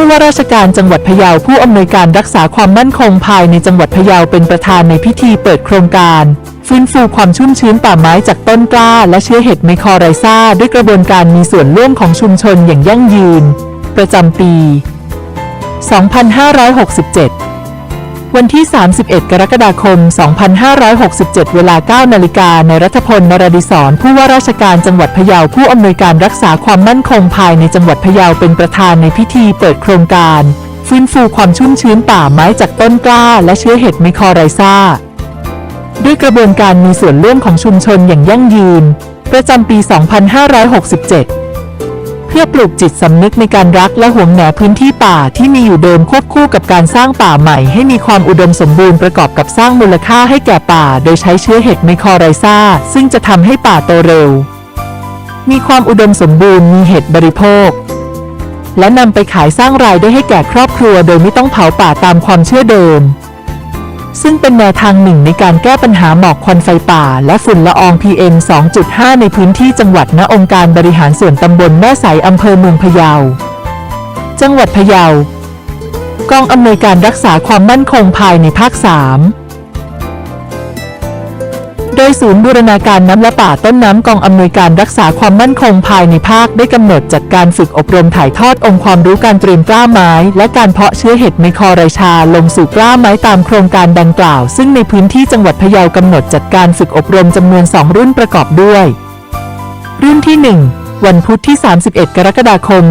ู้ว่าราชการจังหวัดพะเยาผู้อำนวยการรักษาความมั่นคงภายในจังหวัดพะเยาเป็นประธานในพิธีเปิดโครงการฟื้นฟูความชุ่มชื้นป่าไม้จากต้นกล้า และเชื้อเห็ดไมคอไรซ่า ด้วยกระบวนการมีส่วนร่วมของชุมชนอย่างยั่งยืน ประจำปี 2567 วันที่ 31 กรกฎาคม 2567 เวลา 9 นาฬิกาในรัฐพลนรดิศรผู้ว่าราชการจังหวัดพะเยาผู้อำนวยการรักษาความมั่นคงภายในจังหวัดพะเยาเป็นประธานในพิธีเปิดโครงการ ฟื้นฟูความชุ่มชื้นป่าไม้จากต้นกล้า และเชื้อเห็ดไมคอไรซาด้วยกระบวนการมีส่วนร่วมของชุมชนอย่างยั่งยืน ประจำปี 2567 เพื่อปลูกจิตสำนึกในการรักและหวงแหนพื้นที่ป่าที่มีอยู่เดิมควบคู่กับการสร้างป่าใหม่ให้มีความอุดมสมบูรณ์ประกอบกับสร้างมูลค่าให้แก่ป่า โดยใช้เชื้อเห็ดไมคอไรซ่า ซึ่งจะทำให้ป่าโตเร็ว มีความอุดมสมบูรณ์มีเห็ดบริโภค และนำไปขายสร้างรายได้ให้แก่ครอบครัว โดยไม่ต้องเผาป่าตามความเชื่อเดิม ซึ่งเป็นแนวทางหนึ่งในการแก้ปัญหาหมอกควันไฟป่า และฝุ่นละออง PM 2.5 ในพื้นที่จังหวัดณองค์การบริหารส่วนตำบลแม่สายอำเภอเมืองพะเยา จังหวัดพะเยากองอำนวยการรักษาความมั่นคงภายในภาค 3 ดยศูนย์บูรณาการน้ำและป่าต้นน้ำกองอำนวยการรักษาความมั่นคงภายในภาคได้กำหนดจัดการฝึกอบรมถ่ายทอดองค์ความรู้การเตรียมกล้าไม้ และการเพาะเชื้อเห็ดไมคอไรชาลงสู่กล้าไม้ตามโครงการดังกล่าว ซึ่งในพื้นที่จังหวัดพะเยากำหนดจัดการฝึกอบรมจำนวน 2 รุ่นประกอบด้วย รุ่นที่ 1 วันพุธที่ 31 กรกฎาคม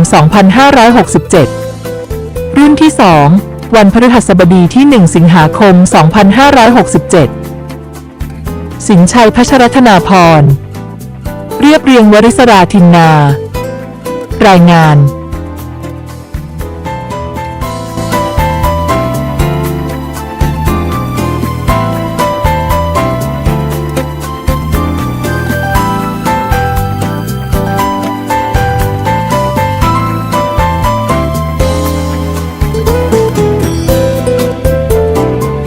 2567 รุ่นที่ 2 วันพฤหัสบดีที่ 1 สิงหาคม 2567 สินชัยพัชรธนาพร เรียบเรียงวริศราทินนา รายงาน